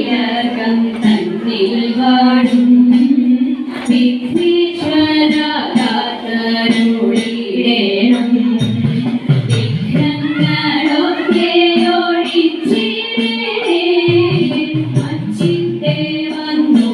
തിലകം തന്നിൽ വാഴുന്നു വിഘ്നേശ്വരാതരുളിടേണം വിഘ്നങ്ങളൊക്കെ ഒഴിച്ചിടേ അച്ഛന്റെ വന്നു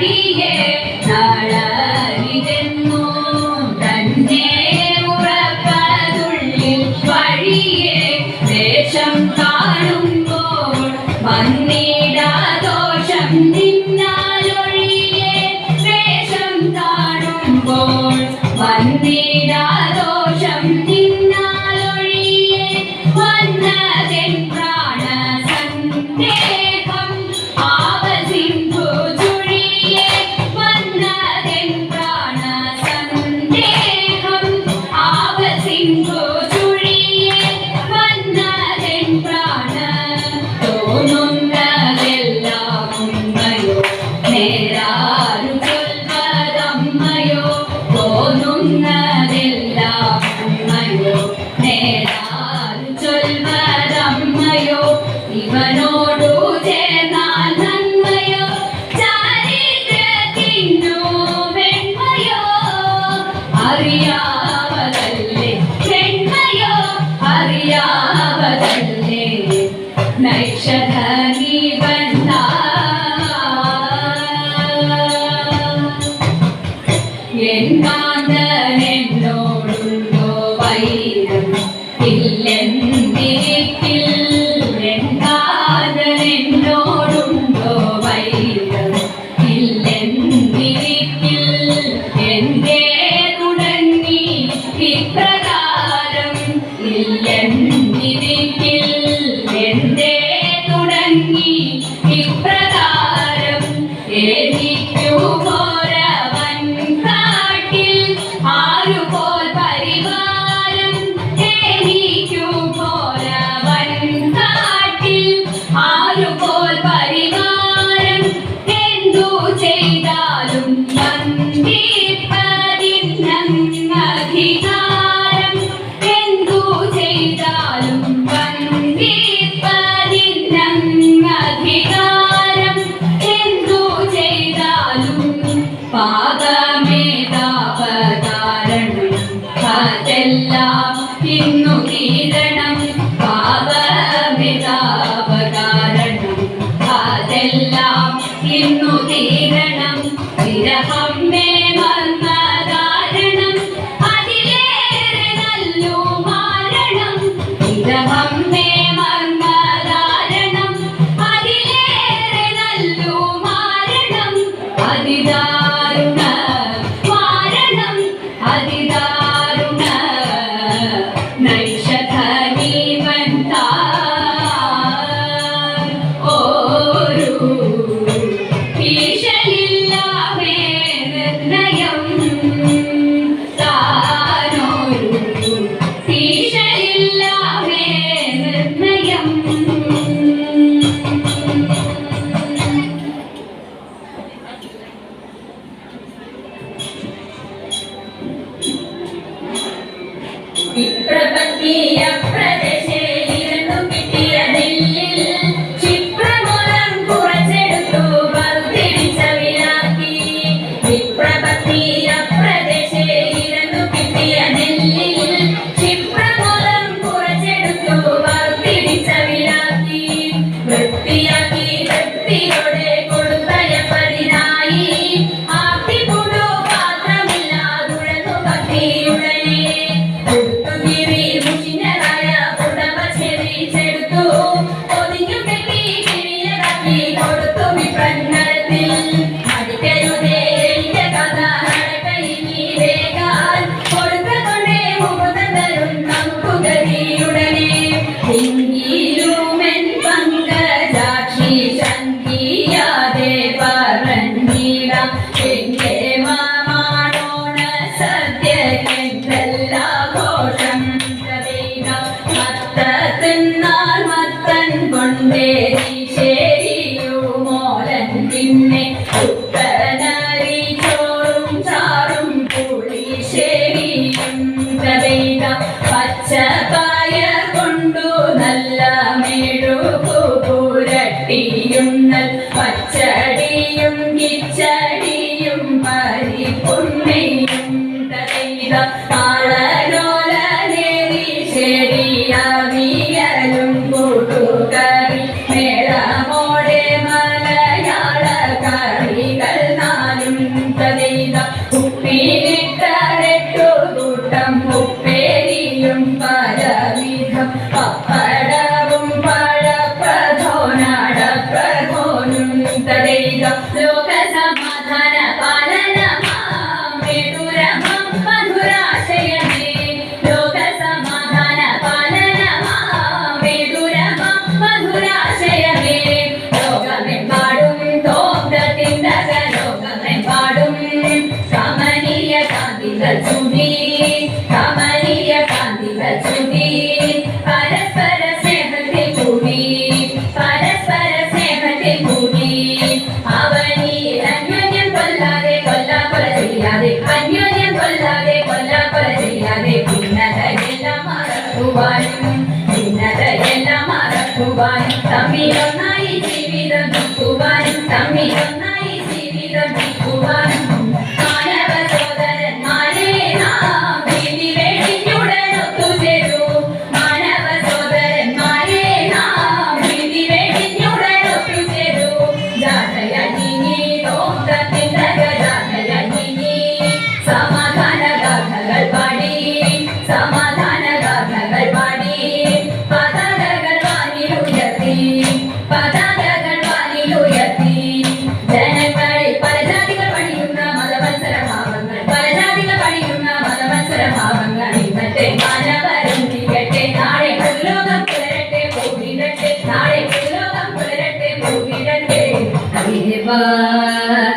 नबी है അറിയാവതല്ലേ? അറിയാവതല്ലേ?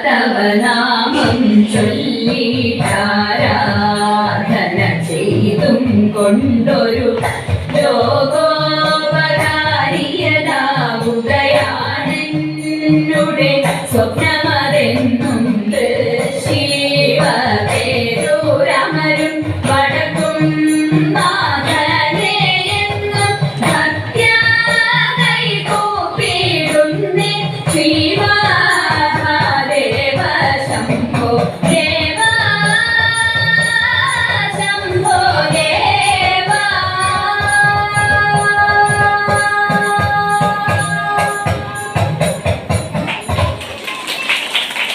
തവനാമം ചൊല്ലിട്ടാരാധന ചെയ്തും കൊണ്ടൊരു ലോകം